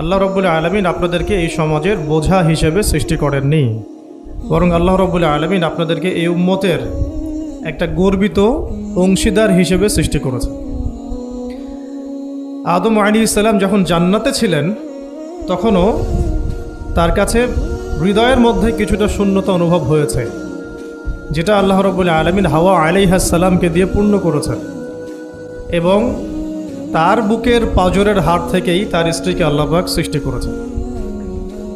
আল্লাহ রব্বুল আলমিন আপনাদেরকে এই সমাজের বোঝা হিসেবে সৃষ্টি করেননি। বরং আল্লাহ রব্বুল আলমিন আপনাদেরকে এই উম্মতের একটা গর্বিত অংশীদার হিসেবে সৃষ্টি করেছে আদম আলী ইসলাম যখন জান্নাতে ছিলেন, তখনও তার কাছে হৃদয়ের মধ্যে কিছুটা শূন্যতা অনুভব হয়েছে, যেটা আল্লাহ রব্বুল আলমিন হাওয়া আলাইহাসাল্লামকে দিয়ে পূর্ণ করেছেন। এবং তার বুকের পাজরের হাট থেকেই তার স্ত্রীকে আল্লাহবাক সৃষ্টি করেছেন।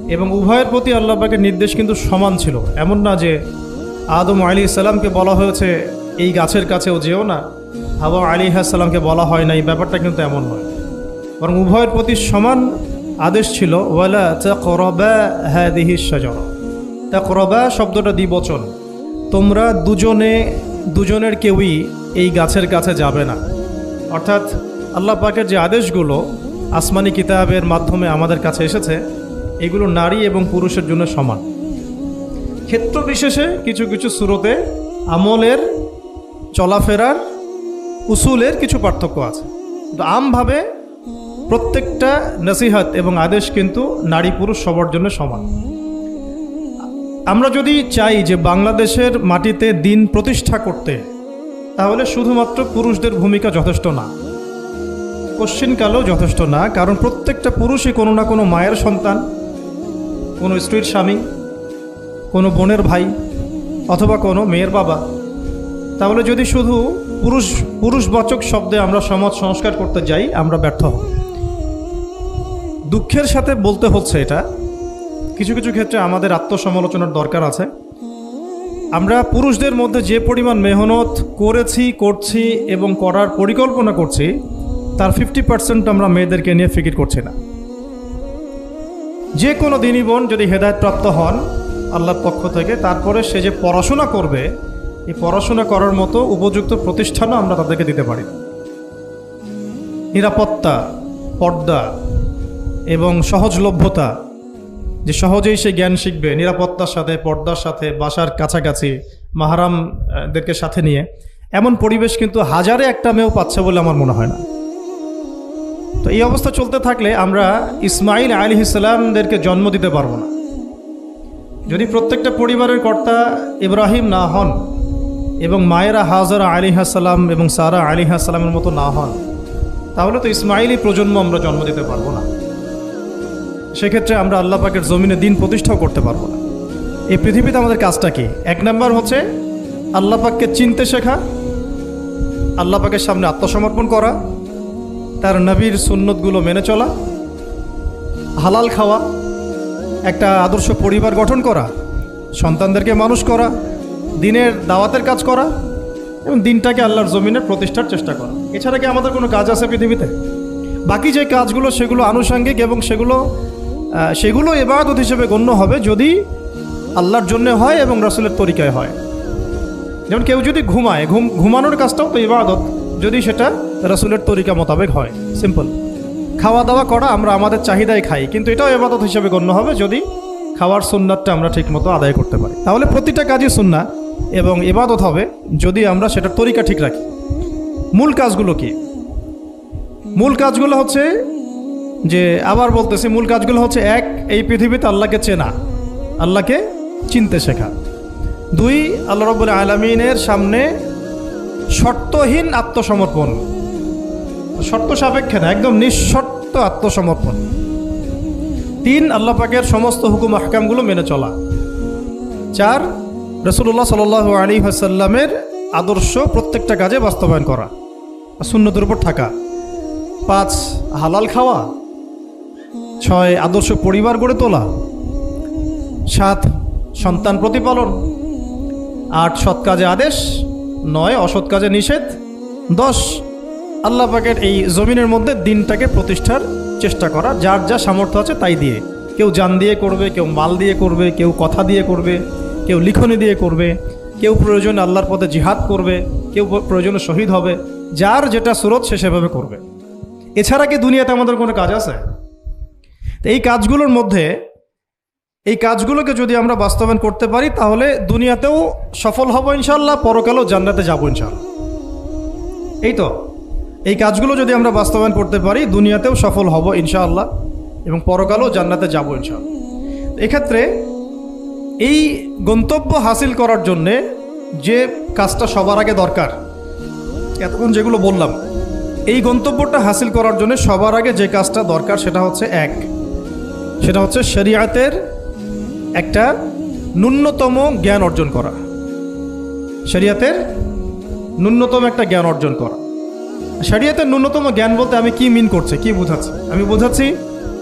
এবং উভয়ের প্রতি আল্লাহবাকের নির্দেশ কিন্তু সমান ছিল। এমন না যে আদম আলী ইসলামকে বলা হয়েছে, এই গাছের কাছেও যেও না। হাওয়া আলী সাল্লামকে বলা হয় না, এই ব্যাপারটা কিন্তু এমন নয়। বরং উভয়ের প্রতি সমান আদেশ ছিল, ওয়ালা করবা হ্যাঁ দিহি সাজর করবা শব্দটা দ্বিবচন। তোমরা দুজনে, দুজনের কেউই এই গাছের কাছে যাবে না। অর্থাৎ আল্লাহ পাকের যে আদেশগুলো আসমানি কিতাবের মাধ্যমে আমাদের কাছে এসেছে, এগুলো নারী এবং পুরুষের জন্য সমান। ক্ষেত্র বিশেষে কিছু কিছু সুরতে আমলের, চলাফেরার, উসুলের কিছু পার্থক্য আছে। তো আমভাবে প্রত্যেকটা নসিহাত এবং আদেশ কিন্তু নারী পুরুষ সবার জন্য সমান। আমরা যদি চাই যে বাংলাদেশের মাটিতে দিন প্রতিষ্ঠা করতে, তাহলে শুধুমাত্র পুরুষদের ভূমিকা যথেষ্ট না। কোশ্চিনকালেও যথেষ্ট না, কারণ প্রত্যেকটা পুরুষই কোনো না কোনো মায়ের সন্তান, কোনো স্ত্রীর স্বামী, কোনো বোনের ভাই অথবা কোনো মেয়ের বাবা। তাহলে যদি শুধু পুরুষ, পুরুষবাচক শব্দে আমরা সমাজ সংস্কার করতে যাই, আমরা ব্যর্থ হব। দুঃখের সাথে বলতে হচ্ছে এটা। কিছু কিছু ক্ষেত্রে আমাদের আত্মসমালোচনার দরকার আছে। আমরা পুরুষদের মধ্যে যে পরিমাণ মেহনত করেছি, করছি এবং করার পরিকল্পনা করছি তার ফিফটি পার্সেন্ট আমরা মেয়েদেরকে নিয়ে ফিকির করছি না। যে কোনো দিনই বোন যদি হেদায়তপ্রাপ্ত হন, আল্লাহর পক্ষ থেকে, তারপরে সে যে পড়াশোনা করবে, এই পড়াশোনা করার মতো উপযুক্ত প্রতিষ্ঠানও আমরা তাদেরকে দিতে পারি নিরাপত্তা, পর্দা এবং সহজলভ্যতা, যে সহজেই সে জ্ঞান শিখবে, নিরাপত্তার সাথে, পর্দার সাথে, বাসার কাছাকাছি, মাহারামদেরকে সাথে নিয়ে, এমন পরিবেশ কিন্তু হাজারে একটা মেয়েও পাচ্ছে বলে আমার মনে হয় না। তো এই অবস্থা চলতে থাকলে আমরা ইসমাইল আলী ইসলামদেরকে জন্ম দিতে পারব না। যদি প্রত্যেকটা পরিবারের কর্তা ইব্রাহিম না হন এবং মায়েরা হাজারা আলী হাসালাম এবং সারা আলী হাসালামের মতো না হন, তাহলে তো ইসমাইলি প্রজন্ম আমরা জন্ম দিতে পারব না। সেক্ষেত্রে আমরা আল্লাহ পাকের জমিনে দিন প্রতিষ্ঠাও করতে পারব না। এই পৃথিবীতে আমাদের কাজটা কি? এক নম্বর হচ্ছে আল্লাহ পাককে চিনতে শেখা, আল্লাহ পাকের সামনে আত্মসমর্পণ করা তার নবীর সুন্নতগুলো মেনে চলা, হালাল খাওয়া, একটা আদর্শ পরিবার গঠন করা, সন্তানদেরকে মানুষ করা, দিনের দাওয়াতের কাজ করা, এবং দিনটাকে আল্লাহর জমিনে প্রতিষ্ঠার চেষ্টা করা। এছাড়া কি আমাদের কোনো কাজ আছে পৃথিবীতে? বাকি যে কাজগুলো, সেগুলো আনুষাঙ্গিক এবং সেগুলো সেগুলো এবাদত হিসেবে গণ্য হবে যদি আল্লাহর জন্য হয় এবং রসুলের তরিকায় হয়। যেমন কেউ যদি ঘুমায়, ঘুম, ঘুমানোর কাজটাও তো ইবাদত। যদি সেটা রসুলের তরিকা মোতাবেক হয়। সিম্পল খাওয়া দাওয়া করা আমরা আমাদের চাহিদায় খাই, কিন্তু এটাও এবাদত হিসেবে গণ্য হবে যদি খাওয়ার সুন্নাতটা আমরা ঠিকমতো আদায় করতে পারি। তাহলে প্রতিটা কাজই সুন্না এবং এবাদত হবে যদি আমরা সেটার তরিকা ঠিক রাখি। মূল কাজগুলো কি? মূল কাজগুলো হচ্ছে যে, আবার বলতেছি, মূল কাজগুলো হচ্ছে এক, এই পৃথিবীতে আল্লাহকে চেনা, আল্লাহকে চিনতে শেখা। দুই, আল্লাহ রব্বুল আলমিনের সামনে শর্তহীন আত্মসমর্পণ। শর্ত সাপেক্ষে না, একদম নিঃশর্ত আত্মসমর্পণ। তিন, আল্লাহ পাকের সমস্ত হুকুম, আহকামগুলো মেনে চলা। চার রসুল্লাহ সাল আলী হাসাল্লামের আদর্শ প্রত্যেকটা কাজে বাস্তবায়ন করা শূন্যদের উপর থাকা। পাঁচ, হালাল খাওয়া। ছয়, আদর্শ পরিবার গড়ে তোলা। সাত, সন্তান প্রতিপালন। আট, সৎ কাজে আদেশ। নয়, অসৎ কাজে নিষেধ। দশ, আল্লাহ পাকের এই জমিনের মধ্যে দিনটাকে প্রতিষ্ঠার চেষ্টা করা। যার যা সামর্থ্য আছে তাই দিয়ে। কেউ যান দিয়ে করবে, কেউ মাল দিয়ে করবে, কেউ কথা দিয়ে করবে, কেউ লিখনি দিয়ে করবে, কেউ প্রয়োজনে আল্লাহর পথে জিহাদ করবে, কেউ প্রয়োজনে শহীদ হবে। যার যেটা স্রোত সে সেভাবে করবে। এছাড়া কি দুনিয়াতে আমাদের কোনো কাজ আছে? তো এই কাজগুলোর মধ্যে এই কাজগুলোকে যদি আমরা বাস্তবায়ন করতে পারি, তাহলে দুনিয়াতেও সফল হব ইনশাল্লাহ পরকালেও জান্নাতে যাব ইনশাল্লাহ এই তো, এই কাজগুলো যদি আমরা বাস্তবায়ন করতে পারি, দুনিয়াতেও সফল হব ইনশাআল্লাহ, এবং পরকালও জান্নাতে যাব ইনশাআল্লাহ। এক্ষেত্রে এই গন্তব্য হাসিল করার জন্যে যে কাজটা সবার আগে দরকার, এতক্ষণ যেগুলো বললাম, এই গন্তব্যটা হাসিল করার জন্য সবার আগে যে কাজটা দরকার, সেটা হচ্ছে এক, সেটা হচ্ছে শরিয়াতের একটা ন্যূনতম জ্ঞান অর্জন করা। শরিয়াতের ন্যূনতম একটা জ্ঞান অর্জন করা। শরিয়াতের ন্যূনতম জ্ঞান বলতে আমি কি মিন করছি, কি বোঝাচ্ছি? আমি বোঝাচ্ছি,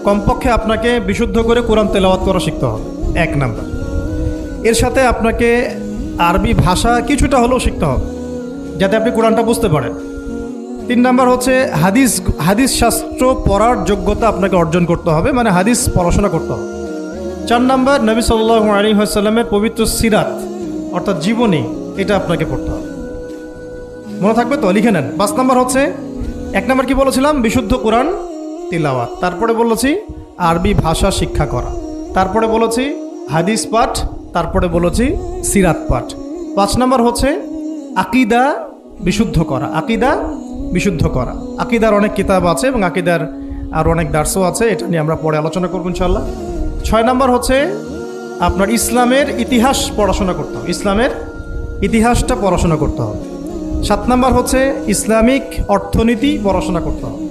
কমপক্ষে আপনাকে বিশুদ্ধ করে কোরআন তেলাওয়াত করা শিখতে হবে। এক নাম্বার। এর সাথে আপনাকে আরবি ভাষা কিছুটা হলেও শিখতে হবে, যাতে আপনি কোরআনটা বুঝতে পারেন। তিন নাম্বার হচ্ছে, হাদিস হাদিস শাস্ত্র পড়ার যোগ্যতা আপনাকে অর্জন করতে হবে মানে হাদিস পড়াশোনা করতে হবে। চার নম্বর, নবী সাল্লাহ আলী সাল্লামের পবিত্র সিরাত, অর্থাৎ জীবনী, এটা আপনাকে পড়তে হবে। মনে থাকবে তো? লিখে নেন। পাঁচ নম্বর হচ্ছে, এক নম্বর কি বলেছিলাম? বিশুদ্ধ কোরআন, তিলাওয়াত। তারপরে বলেছি, আরবি ভাষা শিক্ষা করা। তারপরে বলেছি, হাদিস পাঠ। তারপরে বলেছি, সিরাত পাঠ। পাঁচ নম্বর হচ্ছে, আকিদা বিশুদ্ধ করা। আকিদা বিশুদ্ধ করা। আকিদার অনেক কিতাব আছে এবং আকিদার আর অনেক দার্সও আছে, এটা নিয়ে আমরা পরে আলোচনা করব ইনশাল্লাহ ছয় নম্বর হচ্ছে আপনার ইসলামের ইতিহাস পড়াশোনা করতে হবে। ইসলামের ইতিহাসটা পড়াশোনা করতে হবে। সাত নম্বর হচ্ছে ইসলামিক অর্থনীতি পড়াশোনা করতে হবে।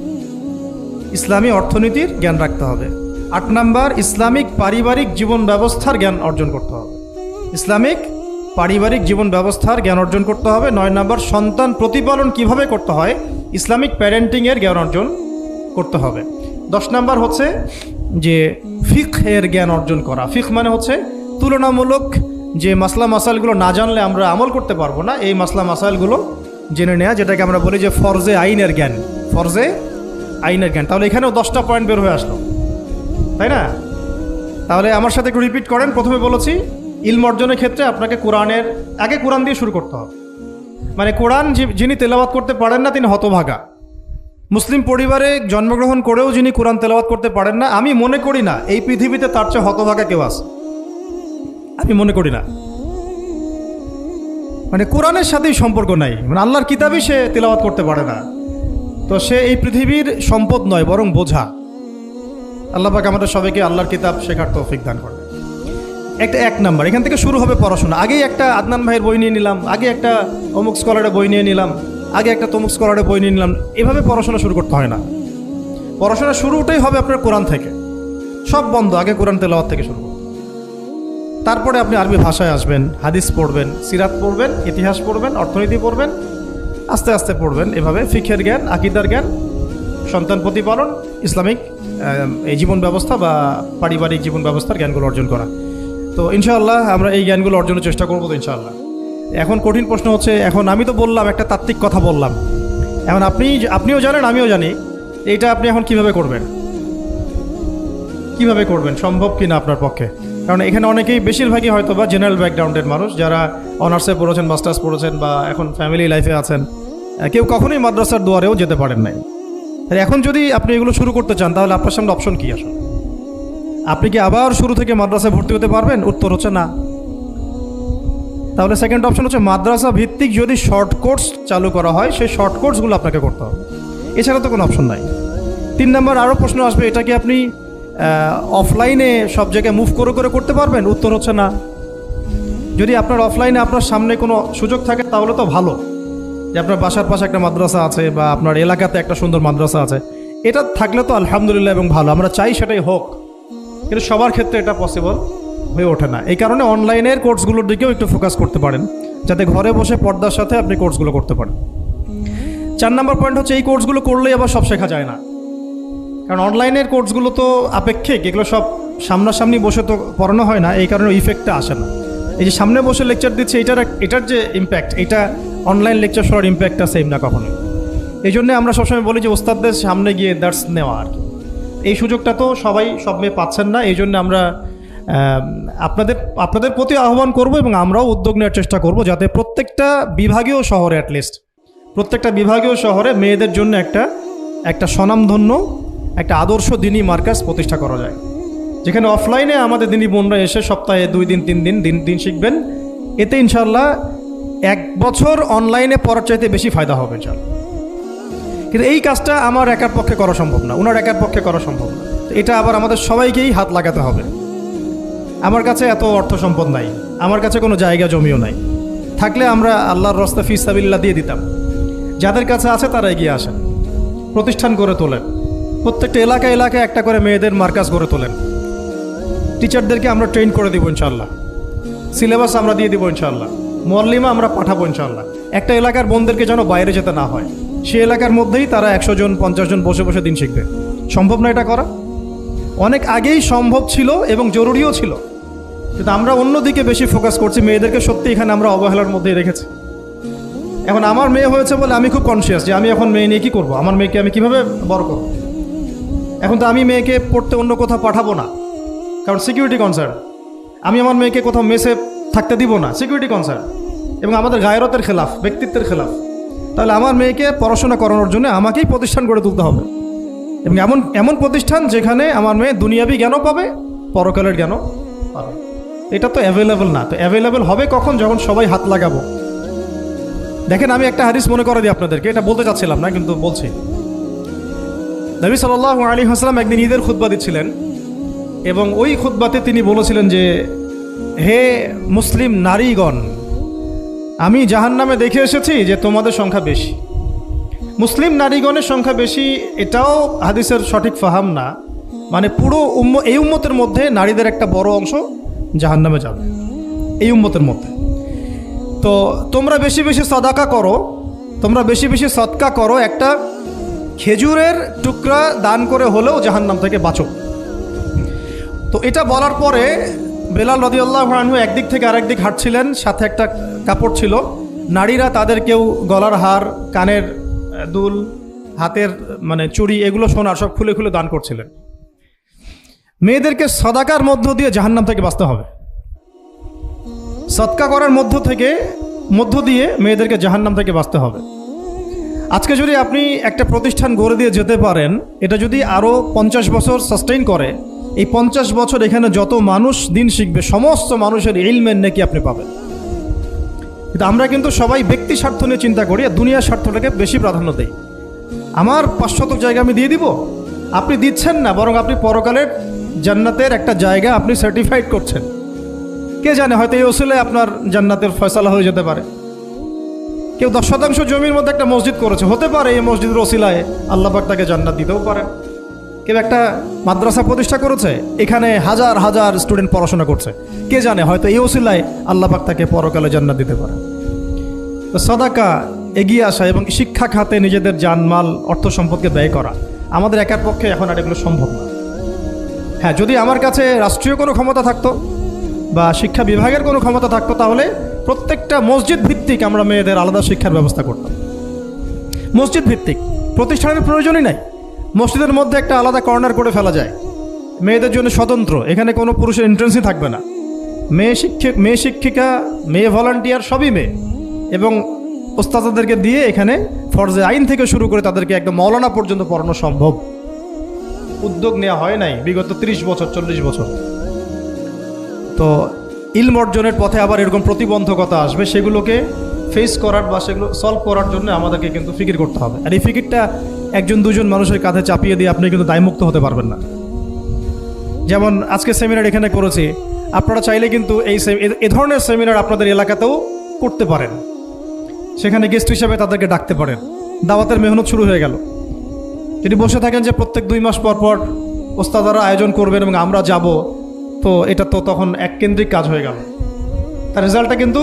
ইসলামী অর্থনীতির জ্ঞান রাখতে হবে। আট নম্বর, ইসলামিক পারিবারিক জীবন ব্যবস্থার জ্ঞান অর্জন করতে হবে। ইসলামিক পারিবারিক জীবন ব্যবস্থার জ্ঞান অর্জন করতে হবে। নয় নম্বর, সন্তান প্রতিপালন কীভাবে করতে হয়? ইসলামিক প্যারেন্টিংয়ের জ্ঞান অর্জন করতে হবে। দশ নম্বর হচ্ছে যে ফিক এর জ্ঞান অর্জন করা। ফিক মানে হচ্ছে তুলনামূলক যে মাসলা মাসাইলগুলো না জানলে আমরা আমল করতে পারব না, এই মাসলা মাসাইলগুলো জেনে নেওয়া যেটাকে আমরা বলি যে ফরজে আইনের জ্ঞান। ফরজে আইনের জ্ঞান। তাহলে এখানেও দশটা পয়েন্ট বের হয়ে আসলো। তাই না? তাহলে আমার সাথে একটু রিপিট করেন। প্রথমে বলেছি, ইলম অর্জনের ক্ষেত্রে আপনাকে কোরআনের, আগে কোরআন দিয়ে শুরু করতে হবে। মানে কোরআন যিনি তেলাওয়াত করতে পারেন না, তিনি হতভাগা। মুসলিম পরিবারে জন্মগ্রহণ করেও যিনি কোরআন তেলাওয়াত করতে পারেন না, আমি মনে করি না এই পৃথিবীতে তার চেয়ে হতভাগা কেউ আছে। আমি মনে করি না। মানে কোরআনের সাথেই সম্পর্ক নাই। মানে আল্লাহর কিতাবই সে তেলাওয়াত করতে পারে না। তো সে এই পৃথিবীর সম্পদ নয়, বরং বোঝা। আল্লাহ পাক আমাদের সবাইকে আল্লাহর কিতাব শেখার তৌফিক দান করে একটা এক নাম্বার, এখান থেকে শুরু হবে পড়াশোনা। আগেই একটা আদনান ভাইয়ের বই নিয়ে নিলাম, আগে একটা অমুক স্কলারের বই নিয়ে নিলাম। আগে একটা তমুক স্কলারের বই নিয়ে নিলাম। এভাবে পড়াশোনা শুরু করতে হয় না। পড়াশোনা শুরুটাই হবে আপনার কোরআন থেকে। সব বন্ধ, আগে কোরআন তেলাওয়াত থেকে শুরু তারপরে আপনি আরবি ভাষায় আসবেন, হাদিস পড়বেন, সিরাত পড়বেন, ইতিহাস পড়বেন, অর্থনীতি পড়বেন, আস্তে আস্তে পড়বেন। এভাবে ফিখের জ্ঞান, আকিদার জ্ঞান, সন্তান প্রতিপালন, ইসলামিক এই জীবন ব্যবস্থা বা পারিবারিক জীবন ব্যবস্থার জ্ঞানগুলো অর্জন করা। তো ইনশাআল্লাহ আমরা এই জ্ঞানগুলো অর্জনের চেষ্টা করব তো ইনশাআল্লাহ। এখন কঠিন প্রশ্ন হচ্ছে, এখন আমি তো বললাম, একটা তাত্ত্বিক কথা বললাম। এখন আপনি আপনিও জানেন, আমিও জানি, এইটা আপনি এখন কীভাবে করবেন? কীভাবে করবেন? সম্ভব কিনা আপনার পক্ষে? কারণ এখানে অনেকেই বেশিরভাগই হয়তো বা জেনারেল ব্যাকগ্রাউন্ডের মানুষ, যারা অনার্সে পড়েছেন মাস্টার্স পড়েছেন, বা এখন ফ্যামিলি লাইফে আছেন কেউ কখনোই মাদ্রাসার দুয়ারেও যেতে পারেন নাই। এখন যদি আপনি এগুলো শুরু করতে চান, তাহলে আপনার সামনে অপশন কী আসলে? আপনি কি আবার শুরু থেকে মাদ্রাসায় ভর্তি হতে পারবেন? উত্তর হচ্ছে না। তাহলে সেকেন্ড অপশন হচ্ছে মাদ্রাসা ভিত্তিক যদি শর্ট কোর্স চালু করা হয়, সেই শর্ট কোর্সগুলো আপনাকে করতে হবে। এছাড়া তো কোনো অপশন নাই। তিন নম্বর আরও প্রশ্ন আসবে, এটা কি আপনি অফলাইনে সব জায়গায় মুভ করে করে করতে পারবেন? উত্তর হচ্ছে না। যদি আপনার অফলাইনে আপনার সামনে কোনো সুযোগ থাকে, তাহলে তো ভালো। যে আপনার বাসার পাশে একটা মাদ্রাসা আছে বা আপনার এলাকাতে একটা সুন্দর মাদ্রাসা আছে। এটা থাকলে তো আলহামদুলিল্লাহ এবং ভালো। আমরা চাই সেটাই হোক। কিন্তু সবার ক্ষেত্রে এটা পসিবল হয়ে ওঠে না। এই কারণে অনলাইনের কোর্সগুলোর দিকেও একটু ফোকাস করতে পারেন। যাতে ঘরে বসে পর্দার সাথে আপনি কোর্সগুলো করতে পারেন। চার নম্বর পয়েন্ট হচ্ছে এই কোর্সগুলো করলেই আবার সব শেখা যায় না। কারণ অনলাইনের কোর্সগুলো তো আপেক্ষিক এগুলো সব সামনাসামনি বসে তো পড়ানো হয় না এই কারণে ইফেক্টটা আসে না। এই যে সামনে বসে লেকচার দিচ্ছে এটার এটার যে ইম্প্যাক্ট এটা অনলাইন লেকচার শোনার ইম্প্যাক্টটা সেম না কখনোই। এই জন্যে আমরা সবসময় বলি যে ওস্তাদদের সামনে গিয়ে দার্স নেওয়া আর কি। এই সুযোগটা তো সবাই সব মেয়ে পাচ্ছেন না এই জন্য আমরা আম, আপনাদের আপনাদের প্রতি আহ্বান করব এবং আমরাও উদ্যোগ নেওয়ার চেষ্টা করব যাতে প্রত্যেকটা বিভাগীয় শহরে অ্যাটলিস্ট প্রত্যেকটা বিভাগীয় শহরে মেয়েদের জন্য একটা একটা স্বনামধন্য, একটা আদর্শ দিনী মার্কাস প্রতিষ্ঠা করা যায়। যেখানে অফলাইনে আমাদের দিনী বোনরা এসে সপ্তাহে দুই দিন, তিন দিন দিন দিন শিখবেন। এতে ইনশাল্লাহ এক বছর অনলাইনে পড়ার চাইতে বেশি ফায়দা হবে ইনশাল্লাহ কিন্তু এই কাজটা আমার একার পক্ষে করা সম্ভব না ওনার একার পক্ষে করা সম্ভব না। এটা আবার আমাদের সবাইকেই হাত লাগাতে হবে। আমার কাছে এত অর্থ সম্পদ নাই। আমার কাছে কোনো জায়গা জমিও নাই। থাকলে আমরা আল্লাহর রস্তা ফিসাবিল্লা দিয়ে দিতাম। যাদের কাছে আছে তারা এগিয়ে আসেন। প্রতিষ্ঠান গড়ে তোলেন। প্রত্যেকটা এলাকা এলাকায় একটা করে মেয়েদের মার্কাজ গড়ে তোলেন। টিচারদেরকে আমরা ট্রেন করে দিব ইনশাল্লাহ সিলেবাস আমরা দিয়ে দিব ইনশাল্লাহ মল্লিমা আমরা পাঠাবো ইনশাল্লাহ একটা এলাকার বোনদেরকে যেন বাইরে যেতে না হয়। সে এলাকার মধ্যেই তারা একশো জন, পঞ্চাশ জন বসে বসে দিন শিখবে। সম্ভব না এটা করা? অনেক আগেই সম্ভব ছিল এবং জরুরিও ছিল। কিন্তু আমরা অন্যদিকে বেশি ফোকাস করছি, মেয়েদেরকে সত্যি এখানে আমরা অবহেলার মধ্যেই রেখেছি। এখন আমার মেয়ে হয়েছে বলে আমি খুব কনসিয়াস যে আমি এখন মেয়ে নিয়ে কী করব? আমার মেয়েকে আমি কীভাবে বড় করব? এখন তো আমি মেয়েকে পড়তে অন্য কোথাও পাঠাবো না, কারণ সিকিউরিটি কনসার্ন আমি আমার মেয়েকে কোথাও মেসে থাকতে দিব না সিকিউরিটি কনসার্ন এবং আমাদের গায়রতের খেলাফ, ব্যক্তিত্বের খেলাফ। তাহলে আমার মেয়েকে পড়াশোনা করানোর জন্য আমাকেই প্রতিষ্ঠান গড়ে তুলতে হবে। এবং এমন এমন প্রতিষ্ঠান যেখানে আমার মেয়ে দুনিয়াবি জ্ঞানও পাবে, পরকালের জ্ঞানও পাবে। এটা তো অ্যাভেলেবল না। তো অ্যাভেলেবল হবে কখন? যখন সবাই হাত লাগাবো। দেখেন, আমি একটা হাদিস মনে করে দিই আপনাদেরকে। এটা বলতে চাচ্ছিলাম না, কিন্তু বলছি। নবী সাল্লাহ আলী হাসলাম একদিন ঈদের খুদ্া দিচ্ছিলেন এবং ওই খুদ্বাতে তিনি বলেছিলেন যে, হে মুসলিম নারীগণ, আমি জাহান নামে দেখে এসেছি যে তোমাদের সংখ্যা বেশি। মুসলিম নারীগণের সংখ্যা বেশি, এটাও হাদিসের সঠিক ফাহাম না। মানে পুরো উম্ম, এই উম্মতের মধ্যে নারীদের একটা বড় অংশ জাহান নামে যাবে। এই উম্মতের মধ্যে। তো তোমরা বেশি বেশি সদাকা করো, তোমরা বেশি বেশি সৎকা করো, একটা খেজুরের টুকরা দান করে হলেও জাহান্নাম থেকে বাঁচো। তো এটা বলার পরে বেলাল রদিউল্লাহ আনহু একদিক থেকে আরেক দিক হাঁটছিলেন, সাথে একটা কাপড় ছিল। নারীরা তাদের কেউ গলার হার, কানের দুল, হাতের মানে চুড়ি, এগুলো সোনার সব খুলে খুলে দান করছিলেন। মেয়েদেরকে সদাকার মধ্য দিয়ে জাহান্নাম থেকে বাঁচতে হবে। সৎকা করার মধ্য থেকে, মধ্য দিয়ে মেয়েদেরকে জাহান্নাম থেকে বাঁচতে হবে। আজকে যদি আপনি একটা প্রতিষ্ঠান গড়ে দিয়ে যেতে পারেন, এটা যদি আরও পঞ্চাশ বছর সাস্টেইন করে, এই পঞ্চাশ বছর এখানে যত মানুষ দিন শিখবে, সমস্ত মানুষের ইলমেন নাকি আপনি পাবেন। কিন্তু আমরা কিন্তু সবাই ব্যক্তি স্বার্থ নিয়ে চিন্তা করি আর দুনিয়ার স্বার্থটাকে বেশি প্রাধান্য দেই। আমার পাঁচশতক জায়গা আমি দিয়ে দিব। আপনি দিচ্ছেন না, বরং আপনি পরকালের জান্নাতের একটা জায়গা আপনি সার্টিফাইড করছেন। কে জানে, হয়তো এই ওসিলে আপনার জান্নাতের ফয়সালা হয়ে যেতে পারে। কেউ দশ শতাংশ জমির মধ্যে একটা মসজিদ করেছে, হতে পারে এই মসজিদের ওসিলায় আল্লাহবাক তাকে জান্নাত দিতেও পারে। কেউ একটা মাদ্রাসা প্রতিষ্ঠা করেছে, এখানে হাজার হাজার স্টুডেন্ট পড়াশোনা করছে। কে জানে, হয়তো এই ওসিলায় আল্লাহবাক তাকে পরকালে জান্নাত দিতে পারে। তো সদাকা এগিয়ে আসা এবং শিক্ষা খাতে নিজেদের জানমাল, অর্থ সম্পদকে ব্যয় করা, আমাদের একার পক্ষে এখন আর এগুলো সম্ভব না। হ্যাঁ যদি আমার কাছে রাষ্ট্রীয় কোনো ক্ষমতা থাকতো বা শিক্ষা বিভাগের কোনো ক্ষমতা থাকতো, তাহলে প্রত্যেকটা মসজিদ ভিত্তিক আমরা মেয়েদের আলাদা শিক্ষার ব্যবস্থা করতাম। মসজিদ ভিত্তিক, প্রতিষ্ঠানের প্রয়োজনই নাই। মসজিদের মধ্যে একটা আলাদা কর্নার করে ফেলা যায়। মেয়েদের জন্য স্বতন্ত্র, এখানে কোনো পুরুষের এন্ট্রেন্সই থাকবে না। মেয়ে শিক্ষক, মেয়ে শিক্ষিকা, মেয়ে ভলান্টিয়ার সবই মেয়ে। এবং ওস্তাদাদেরকে দিয়ে এখানে ফরজে আইন থেকে শুরু করে তাদেরকে একদম মৌলানা পর্যন্ত পড়ানো সম্ভব। উদ্যোগ নেওয়া হয় নাই বিগত ৩০ বছর, চল্লিশ বছর। তো ইলম অর্জনের পথে আবার এরকম প্রতিবন্ধকতা আসবে, সেগুলোকে ফেস করার বা সেগুলো সলভ করার জন্য আমাদেরকে কিন্তু ফিকির করতে হবে। আর এই ফিকিরটা একজন, দুজন মানুষের কাঁধে চাপিয়ে দিয়ে আপনি কিন্তু দায়মুক্ত হতে পারবেন না। যেমন আজকে সেমিনার এখানে করেছি, আপনারা চাইলে কিন্তু এই এ- ধরনের সেমিনার আপনাদের এলাকাতেও করতে পারেন। সেখানে গেস্ট হিসাবে তাদেরকে ডাকতে পারেন। দাওয়াতের মেহনত শুরু হয়ে গেল। যদি বসে থাকেন যে প্রত্যেক দুই মাস পর পর ওস্তাদারা আয়োজন করবেন এবং আমরা যাব, তো এটা তো তখন এক কেন্দ্রিক কাজ হয়ে গেল। তার রেজাল্টটা কিন্তু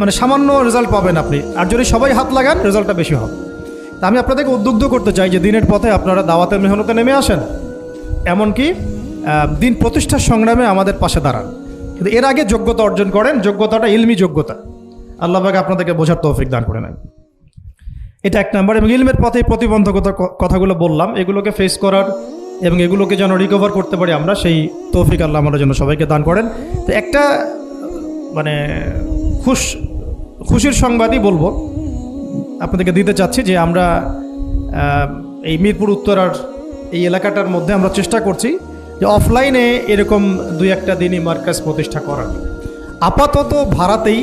মানে সামান্য রেজাল্ট পাবেন আপনি। আর যদি সবাই হাত লাগান, রেজাল্টটা বেশি হবে। তা আমি আপনাদেরকে উদ্বুদ্ধ করতে চাই যে দিনের পথে আপনারা দাওয়াতের মেহনতে নেমে আসেন। এমনকি দিন প্রতিষ্ঠার সংগ্রামে আমাদের পাশে দাঁড়ান। কিন্তু এর আগে যোগ্যতা অর্জন করেন, যোগ্যতাটা ইলমি যোগ্যতা। আল্লাহবাকে আপনাদেরকে বোঝার তৌফিক দান করে নেন। এটা এক নাম্বার এবং ইলমের পথে প্রতিবন্ধকতা কথাগুলো বললাম। এগুলোকে ফেস করার এবং এগুলোকে যেন রিকভার করতে পারি আমরা, সেই তৌফিক আল্লাহ আমাদের জন্য সবাইকে দান করেন। তো একটা মানে খুশ, খুশির সংবাদই বলব। আপনাদেরকে দিতে চাচ্ছি যে আমরা এই মিরপুর উত্তরার এই এলাকাটার মধ্যে আমরা চেষ্টা করছি যে অফলাইনে এরকম দুই একটা দিনই মার্কাজ প্রতিষ্ঠা করার। আপাতত ভাড়াতেই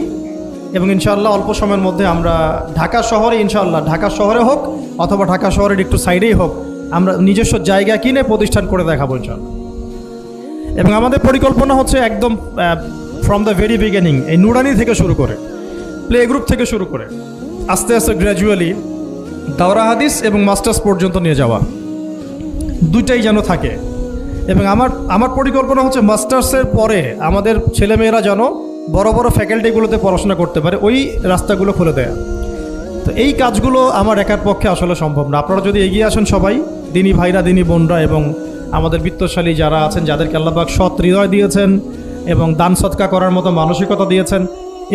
এবং ইনশাআল্লাহ অল্প সময়ের মধ্যে আমরা ঢাকা শহরে, ইনশাআল্লাহ ঢাকা শহরে হোক অথবা ঢাকা শহরের একটু সাইডেই হোক, আমরা নিজস্ব জায়গা কিনে প্রতিষ্ঠান করে দেখাবো ইনশাল্লাহ এবং আমাদের পরিকল্পনা হচ্ছে একদম ফ্রম দ্য ভেরি বিগিনিং এই নুরানি থেকে শুরু করে প্লে গ্রুপ থেকে শুরু করে, আস্তে আস্তে গ্র্যাজুয়ালি দাওরা হাদিস এবং মাস্টার্স পর্যন্ত নিয়ে যাওয়া, দুইটাই যেন থাকে। এবং আমার আমার পরিকল্পনা হচ্ছে মাস্টার্সের পরে আমাদের ছেলেমেয়েরা যেন বড় বড় ফ্যাকাল্টিগুলোতে পড়াশোনা করতে পারে, ওই রাস্তাগুলো খুলে দেয়া। তো এই কাজগুলো আমার একার পক্ষে আসলে সম্ভব না। আপনারা যদি এগিয়ে আসেন সবাই, দিনী ভাইরা, দিনী বোনরা এবং আমাদের বিত্তশালী যারা আছেন, যাদেরকে আল্লাহবাক সৎ হৃদয় দিয়েছেন এবং দান সৎকা করার মতো মানসিকতা দিয়েছেন,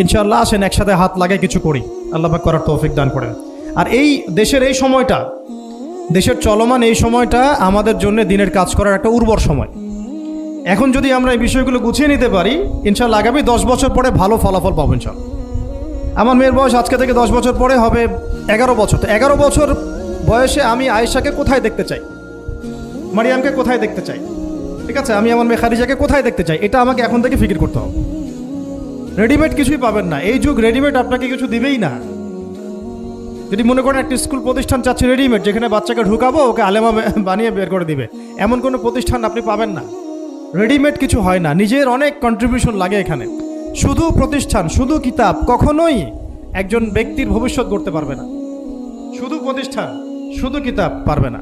ইনশাআল্লাহ আসেন, একসাথে হাত লাগে কিছু করি। আল্লাহবাক করার তৌফিক দান করেন। আর এই দেশের এই সময়টা, দেশের চলমান এই সময়টা আমাদের জন্য দিনের কাজ করার একটা উর্বর সময়। এখন যদি আমরা এই বিষয়গুলো গুছিয়ে নিতে পারি, ইনশাল্লাহ আগামী দশ বছর পরে ভালো ফলাফল পাবো ইনশাল্লাহ। আমার মেয়ের বয়স আজকে থেকে দশ বছর পরে হবে এগারো বছর। তো এগারো বছর বয়সে আমি আয়েশাকে কোথায় দেখতে চাই? মারিয়ামকে কোথায় দেখতে চাই? ঠিক আছে? আমি আমার মেয়ে কোথায় দেখতে চাই? এটা আমাকে এখন থেকে ফিকির করতে হবে। রেডিমেড কিছুই পাবেন না। এই যুগ রেডিমেড আপনাকে কিছু দিবেই না। যদি মনে করেন একটা স্কুল প্রতিষ্ঠান চাচ্ছে রেডিমেড যেখানে বাচ্চাকে ঢুকাবো, ওকে আলেমা বানিয়ে বের করে দিবে, এমন কোনো প্রতিষ্ঠান আপনি পাবেন না। রেডিমেড কিছু হয় না। নিজের অনেক কন্ট্রিবিউশন লাগে এখানে। শুধু প্রতিষ্ঠান, শুধু কিতাব, কখনোই একজন ব্যক্তির ভবিষ্যৎ করতে পারবে না। শুধু প্রতিষ্ঠান, শুধু কিতাব পারবে না।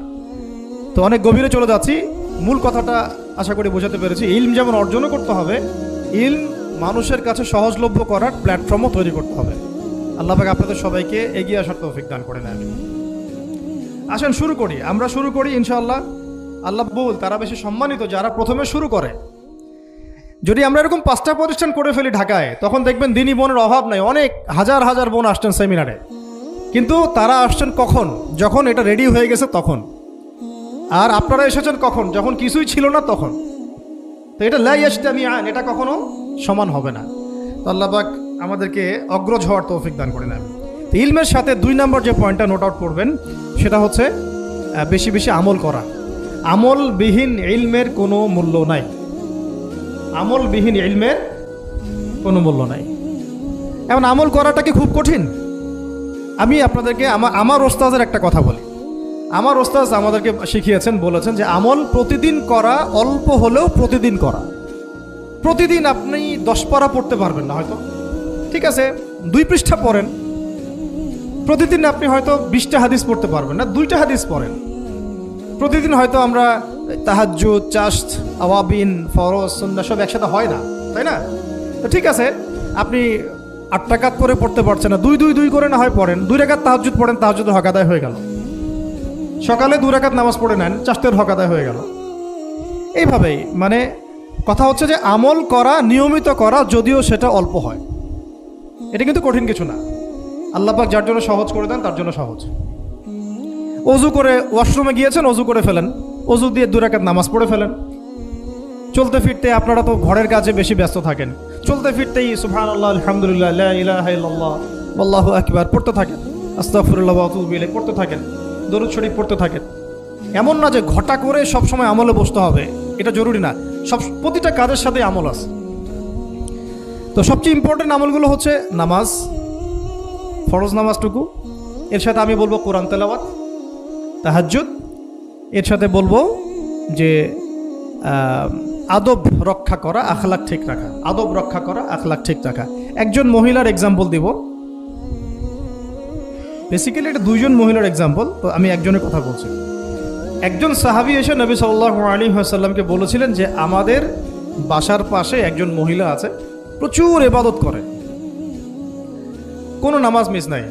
তো অনেক গভীরে চলে যাচ্ছি। মূল কথাটা আশা করি বোঝাতে পেরেছি। ইলম যেমন অর্জনও করতে হবে, ইলম মানুষের কাছে সহজলভ্য করার প্ল্যাটফর্মও তৈরি করতে হবে। আল্লাহ পাক আপনাদের সবাইকে এগিয়ে আসার তৌফিক দান করে নেন। আসেন, শুরু করি। আমরা শুরু করি ইনশাআল্লাহ। আল্লাহ বল, তারা বেশি সম্মানিত যারা প্রথমে শুরু করে। যদি আমরা এরকম পাঁচটা প্রতিষ্ঠান করে ফেলি ঢাকায়, তখন দেখবেন দিনী বোনের অভাব নাই, অনেক হাজার হাজার বোন আসছেন সেমিনারে। কিন্তু তারা আসছেন কখন? যখন এটা রেডি হয়ে গেছে তখন। আর আপনারা এসেছেন কখন? যখন কিছুই ছিল না তখন। তো এটা লাই আসতে আমি আন এটা কখনো সমান হবে না। তো আল্লাহবাক আমাদেরকে অগ্রজ হওয়ার তৌফিক দান করে নেন। তো ইলমের সাথে দুই নম্বর যে পয়েন্টটা নোট আউট করবেন, সেটা হচ্ছে বেশি বেশি আমল করা। আমলবিহীন ইলমের কোনো মূল্য নাই। আমলবিহীন ইলমের কোনো মূল্য নাই। এখন আমল করাটা কি খুব কঠিন? আমি আপনাদেরকে আমার আমার ওস্তাজের একটা কথা বলি। আমার ওস্তাজ আমাদেরকে শিখিয়েছেন, বলেছেন যে আমল প্রতিদিন করা অল্প হলেও প্রতিদিন করা। প্রতিদিন আপনি দশ পারা পড়তে পারবেন না হয়তো। ঠিক আছে, দুই পৃষ্ঠা পড়েন। প্রতিদিন আপনি হয়তো বিশটা হাদিস পড়তে পারবেন না, দুইটা হাদিস পড়েন। প্রতিদিন হয়তো আমরা তাহাজ্জুদ চাস্ত আওয়াবিন, ফরজ সন্ধ্যা সব একসাথে হয় না, তাই না? তো ঠিক আছে, আপনি আট টাকাত করে পড়তে পারছেন না, দুই দুই দুই করে না হয় পড়েন, দুই রেখাত তাহাজুদ পড়েন তাহাজুদের হক আদায় হয়ে গেল। সকালে দু রেখাত নামাজ পড়ে নেন, চাষতের হক আদায় হয়ে গেল। এইভাবেই মানে কথা হচ্ছে যে আমল করা, নিয়মিত করা, যদিও সেটা অল্প হয়। এটা কিন্তু কঠিন কিছু না। আল্লাপাক যার জন্য সহজ করে দেন, তার জন্য সহজ। অজু করে ওয়াশরুমে গিয়েছেন, অজু করে ফেলেন। অজু দিয়ে দু রাকাত নামাজ পড়ে ফেলেন। চলতে ফিরতে আপনারা তো ঘরের কাজে বেশি ব্যস্ত থাকেন। চলতে ফিরতেই সুফান আল্লাহ আলহামদুলিল্লাহ আল্লাহু আকবার পড়তে থাকেন। আস্তাগফিরুল্লাহ ওয়া পড়তে থাকেন। দরুদ শরীফ পড়তে থাকেন। এমন না যে ঘটা করে সব সময় আমলে বসতে হবে। এটা জরুরি না। সব, প্রতিটা কাজের সাথে আমল আছে। তো সবচেয়ে ইম্পর্টেন্ট আমলগুলো হচ্ছে নামাজ, ফরজ নামাজটুকু। এর সাথে আমি বলব কোরআন তেলাওয়াত। তাহাজ্জুদ। এর সাথে বলব যে আদব রক্ষা করা আখলাক ঠিক রাখা। আদব রক্ষা করা আখলাক ঠিক রাখা। একজন মহিলার এক্সাম্পল দিব। বেসিক্যালি এটা দুইজন মহিলার এক্সাম্পল তো আমি একজনের কথা বলছি। একজন সাহাবি এসে নবী সাল্লাহ আলী সাল্লামকে বলেছিলেন যে, আমাদের বাসার পাশে একজন মহিলা আছে, প্রচুর এবাদত করে। কোনো নামাজ মিস নাই,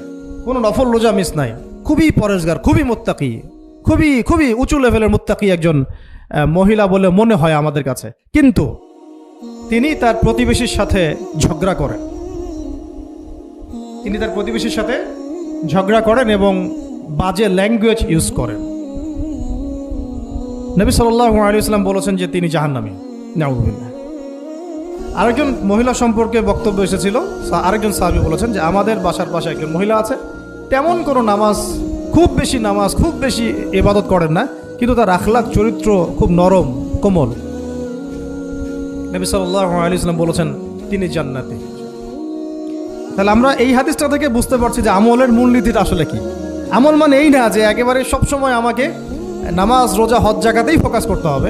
কোনো নফল রোজা মিস নাই। খুবই পরেশগার, খুবই মোত্তাকি, খুবই খুবই উঁচু লেভেলের মোত্তাকি একজন মহিলা বলে মনে হয় আমাদের কাছে। কিন্তু তিনি তার প্রতিবেশীর সাথে ঝগড়া করেন। তিনি তার প্রতিবেশীর সাথে ঝগড়া করেন এবং বাজে ল্যাঙ্গুয়েজ ইউজ করেন। নবী সাল্লাহ আলিয়াল্লাম বলেছেন যে তিনি জাহান্নামী। নাউজুবিল্লাহ। আরেকজন মহিলা সম্পর্কে বক্তব্য এসেছিল, আরেকজন সাহাবি বলেছেন যে আমাদের বাসার পাশে একজন মহিলা আছে তেমন কোনো নামাজ, খুব বেশি নামাজ, খুব বেশি ইবাদত করেন না, কিন্তু তার আখলাক চরিত্র খুব নরম, কোমল। নবী সাল্লাহ ইসলাম বলেছেন, তিনি জান্নাতি। তাহলে আমরা এই হাদিসটা থেকে বুঝতে পারছি যে আমলের মূলনীতিটা আসলে কি। আমল মানে এই না যে একেবারে সবসময় আমাকে নামাজ, রোজা, হজ জায়গাতেই ফোকাস করতে হবে।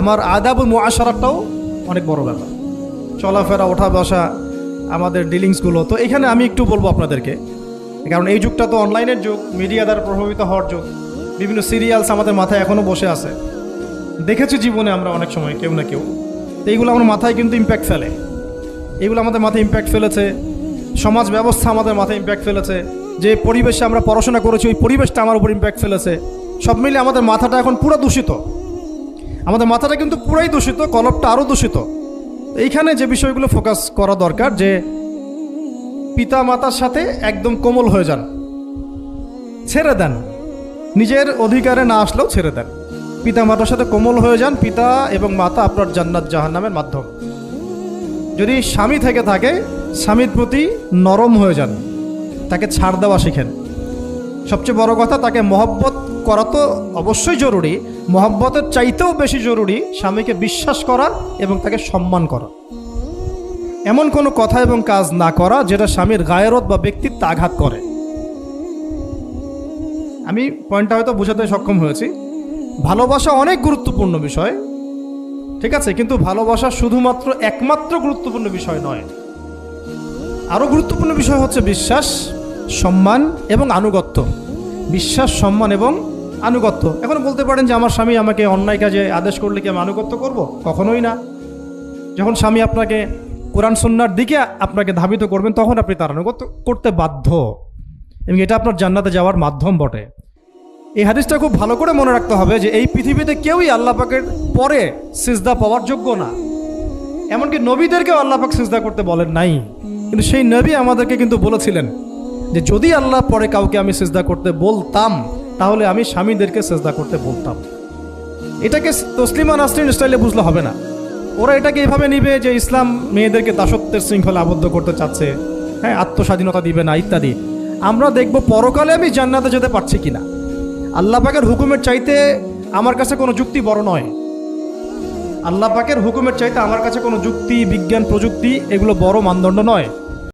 আমার আদাবুল মুআশারাটাও অনেক বড় ব্যাপার। চলাফেরা ওঠা বসা আমাদের ডিলিংসগুলো তো এখানে আমি একটু বলব আপনাদেরকে কারণ এই যুগটা তো অনলাইনের যুগ মিডিয়া দ্বারা প্রভাবিত হওয়ার যুগ। বিভিন্ন সিরিয়ালস আমাদের মাথায় এখনও বসে আছে। দেখেছি জীবনে আমরা অনেক সময়, কেউ না কেউ। তো এইগুলো আমার মাথায় কিন্তু ইম্প্যাক্ট ফেলে। এইগুলো আমাদের মাথায় ইম্প্যাক্ট ফেলেছে। সমাজ ব্যবস্থা আমাদের মাথায় ইম্প্যাক্ট ফেলেছে। যে পরিবেশে আমরা পড়াশোনা করেছি, ওই পরিবেশটা আমার উপর ইম্প্যাক্ট ফেলেছে। সব মিলে আমাদের মাথাটা এখন পুরো দূষিত। আমাদের মাথাটা কিন্তু পুরাই দূষিত, কলপটা আরও দূষিত। এইখানে যে বিষয়গুলো ফোকাস করা দরকার, যে পিতা মাতার সাথে একদম কোমল হয়ে যান। ছেড়ে দেন। নিজের অধিকারে না আসলেও ছেড়ে দেন। পিতা মাতার সাথে কোমল হয়ে যান। পিতা এবং মাতা আপনার জান্নাত জাহান্নামের মাধ্যম। যদি স্বামী থেকে থাকে, স্বামীর প্রতি নরম হয়ে যান। তাকে ছাড় দেওয়া শিখেন। সবচেয়ে বড় কথা, তাকে মহব্বত করা তো অবশ্যই জরুরি। মহব্বতের চাইতেও বেশি জরুরি স্বামীকে বিশ্বাস করা এবং তাকে সম্মান করা। এমন কোনো কথা এবং কাজ না করা যেটা স্বামীর গায়রত বা ব্যক্তিত্ব আঘাত করে। আমি পয়েন্টটা হয়তো বোঝাতে সক্ষম হয়েছি। ভালোবাসা অনেক গুরুত্বপূর্ণ বিষয়, ঠিক আছে, কিন্তু ভালোবাসা শুধুমাত্র একমাত্র গুরুত্বপূর্ণ বিষয় নয়। আরও গুরুত্বপূর্ণ বিষয় হচ্ছে বিশ্বাস, সম্মান এবং আনুগত্য। বিশ্বাস, সম্মান এবং আনুগত্য। এখন বলতে পারেন যে আমার স্বামী আমাকে অন্যায় কাজে আদেশ করলে কি আমি আনুগত্য করব? কখনোই না। যখন স্বামী আপনাকে কোরআন সন্ন্যার দিকে আপনাকে ধাবিত করবেন, তখন আপনি তার আনুগত্য করতে বাধ্য। এবং এটা আপনার জান্নাতে যাওয়ার মাধ্যম বটে। এই হাদিসটা খুব ভালো করে মনে রাখতে হবে যে, এই পৃথিবীতে কেউই আল্লাহ পাকের পরে সিজদা পাওয়ার যোগ্য না। এমনকি নবীদেরকেও আল্লাহ পাক সিজদা করতে বলেন নাই। কিন্তু সেই নবী আমাদেরকে কিন্তু বলেছিলেন যে, যদি আল্লাহ পরে কাউকে আমি সিজদা করতে বলতাম, তাহলে আমি স্বামীদেরকে সিজদা করতে বলতাম। এটাকে তসলিমা নাসরিন স্টাইলে বুঝলে হবে না। ওরা এটাকে এভাবে নিবে যে ইসলাম মেয়েদেরকে দাসত্বের শৃঙ্খলা আবদ্ধ করতে চাচ্ছে। হ্যাঁ আত্মস্বাধীনতা দিবে না, ইত্যাদি। আমরা দেখব পরকালে আমি জান্নাতে যেতে পারছি কিনা। আল্লাহ পাকের হুকুমের চাইতে আমার কাছে কোনো যুক্তি বড় নয়। আল্লাহ পাকের হুকুমের চাইতে আমার কাছে কোনো যুক্তি, বিজ্ঞান, প্রযুক্তি এগুলো বড় মানদণ্ড নয়।